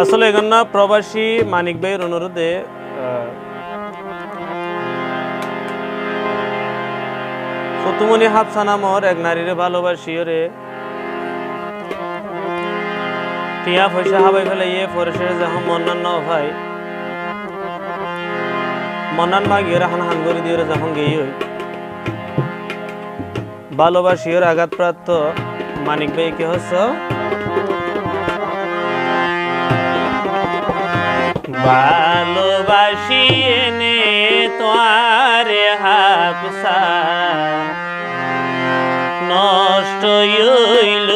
আসলে এখানে প্রবাসী মানিক ভাইয়ের অনুরোধে ফতুমনি হাফসা নামর এক নারীরে ভালোবাসি ওরে। টিয়া পয়সা হাবাই ফেলাইয়ে পরেশে যখন মন্নান ন ভাই। মন্নান মা গিয়ে হান হান করে দিয়ে যখন গেই হই ভালোবাসি ওর আঘাতপ্রাপ্ত মানিক ভাই কে হচ্ছ? ভালোবাসি এনে তোয়ারে হাফসা নষ্ট হইল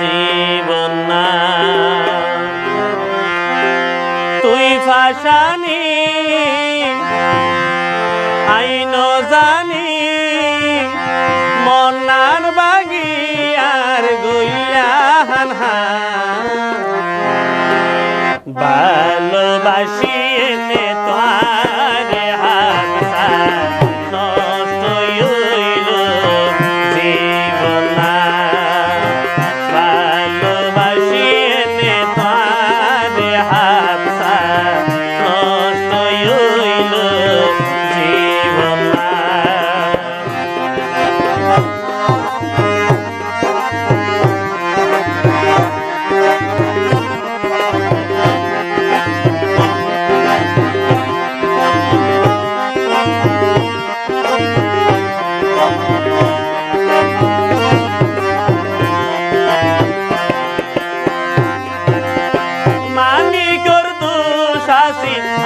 জীবন না। তুই ফাশানি আইন জানি মনার বাগি আর গইয়াহান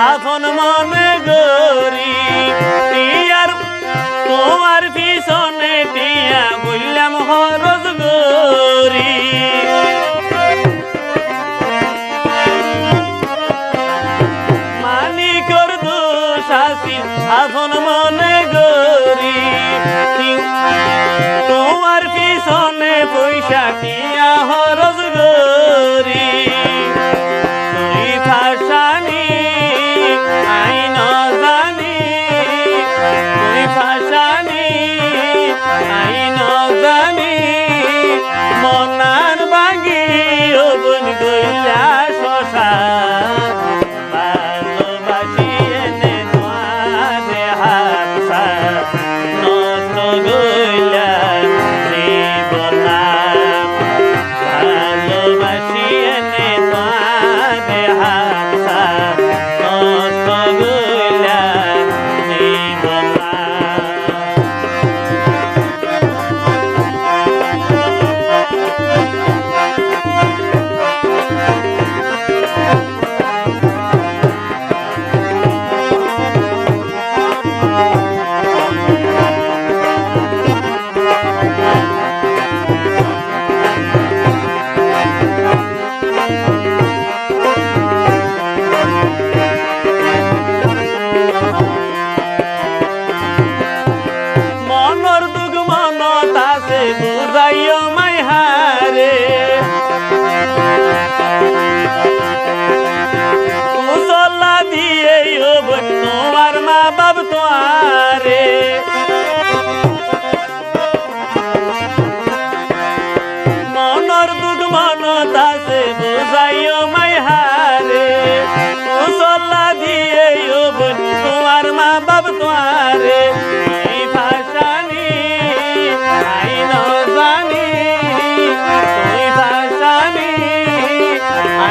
আপন মনে গরি টিয়ার তোমার পিছনে টিয়া বললাম হরজ গরি মানিকর দুশাসি আপন পিছনে পয়সা টিয়া হরজ গরি